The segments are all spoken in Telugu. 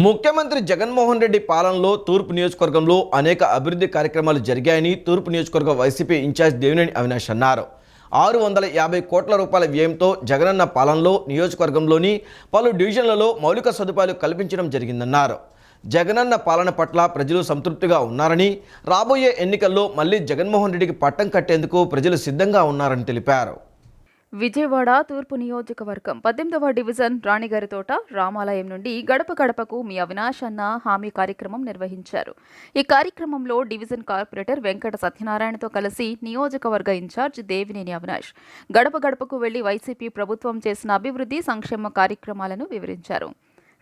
ముఖ్యమంత్రి జగన్మోహన్ రెడ్డి పాలనలో తూర్పు నియోజకవర్గంలో అనేక అభివృద్ధి కార్యక్రమాలు జరిగాయని తూర్పు నియోజకవర్గ వైసీపీ ఇన్ఛార్జ్ దేవినేని అవినాష్ అన్నారు. ఆరు వందల యాభై కోట్ల రూపాయల వ్యయంతో జగనన్న పాలనలో నియోజకవర్గంలోని పలు డివిజన్లలో మౌలిక సదుపాయాలు కల్పించడం జరిగిందన్నారు. జగనన్న పాలన పట్ల ప్రజలు సంతృప్తిగా ఉన్నారని రాబోయే ఎన్నికల్లో మళ్ళీ జగన్మోహన్ రెడ్డికి పట్టం కట్టేందుకు ప్రజలు సిద్ధంగా ఉన్నారని తెలిపారు. విజయవాడ తూర్పు నియోజకవర్గం పద్దెనిమిదవ డివిజన్ రాణిగారితోట రామాలయం నుండి గడప గడపకు మీ అవినాష్ అన్న హామీ కార్యక్రమం నిర్వహించారు. ఈ కార్యక్రమంలో డివిజన్ కార్పొరేటర్ వెంకట సత్యనారాయణతో కలిసి నియోజకవర్గ ఇన్ఛార్జ్ దేవినేని అవినాష్ గడప గడపకు వెళ్ళి వైసీపీ ప్రభుత్వం చేసిన అభివృద్ధి సంక్షేమ కార్యక్రమాలను వివరించారు.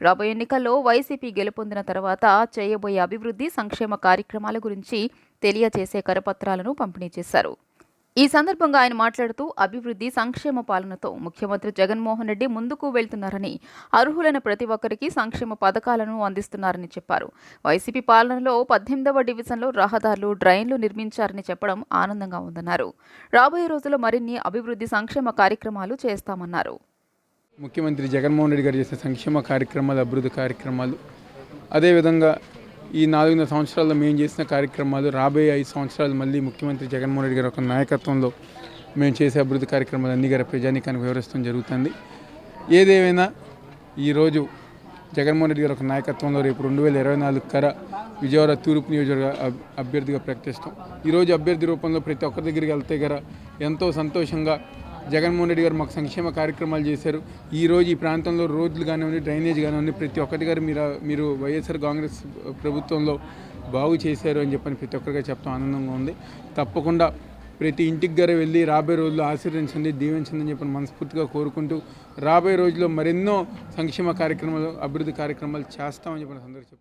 రాబోయే ఎన్నికల్లో వైసీపీ గెలుపొందిన తర్వాత చేయబోయే అభివృద్ధి సంక్షేమ కార్యక్రమాల గురించి తెలియజేసే కరపత్రాలను పంపిణీ చేశారు. ఈ సందర్భంగా ఆయన మాట్లాడుతూ అభివృద్ధి సంక్షేమ పాలనతో ముఖ్యమంత్రి జగన్మోహన్ రెడ్డి ముందుకు వెళ్తున్నారని అర్హులైన ప్రతి ఒక్కరికి సంక్షేమ పథకాలను అందిస్తున్నారని చెప్పారు. వైసీపీ పాలనలో పద్దెనిమిదవ డివిజన్లో రహదారులు డ్రైన్లు నిర్మించారని చెప్పడం ఆనందంగా ఉందన్నారు. రాబోయే రోజుల్లో మరిన్ని అభివృద్ధి సంక్షేమ కార్యక్రమాలు చేస్తామన్నారు. ముఖ్యమంత్రి జగన్మోహన్ రెడ్డి గారు చేసే సంక్షేమ కార్యక్రమాలు అభివృద్ధి కార్యక్రమాలు అదేవిధంగా ఈ నాలుగున్నర సంవత్సరాల్లో మేము చేసిన కార్యక్రమాలు రాబోయే ఐదు సంవత్సరాలు మళ్ళీ ముఖ్యమంత్రి జగన్మోహన్ రెడ్డి గారి ఒక నాయకత్వంలో మేము చేసే అభివృద్ధి కార్యక్రమాలు అన్ని గారి ప్రజానికానికి వివరిస్తాం జరుగుతుంది. ఏదేమైనా ఈరోజు జగన్మోహన్ రెడ్డి గారి ఒక నాయకత్వంలో రేపు రెండు వేల ఇరవై నాలుగు కర విజయవాడ తూర్పు నియోజకవర్గ అభ్యర్థిగా ప్రకటిస్తాం. ఈరోజు అభ్యర్థి రూపంలో ప్రతి ఒక్కరి దగ్గరికి వెళ్తే గర ఎంతో సంతోషంగా జగన్మోహన్ రెడ్డి గారు మాకు సంక్షేమ కార్యక్రమాలు చేశారు. ఈ రోజు ఈ ప్రాంతంలో రోడ్లు కానివ్వండి డ్రైనేజ్ కానివ్వండి ప్రతి ఒక్కటి గారు మీరు మీరు వైఎస్ఆర్ కాంగ్రెస్ ప్రభుత్వంలో బాగు చేశారు అని చెప్పని ప్రతి ఒక్కరిగా చెప్తాం ఆనందంగా ఉంది. తప్పకుండా ప్రతి ఇంటికి గారు వెళ్ళి రాబోయే రోజుల్లో ఆశీర్వించండి దీవించండి అని చెప్పని మనస్ఫూర్తిగా కోరుకుంటూ రాబోయే రోజుల్లో మరెన్నో సంక్షేమ కార్యక్రమాలు అభివృద్ధి కార్యక్రమాలు చేస్తామని చెప్పిన సందర్భం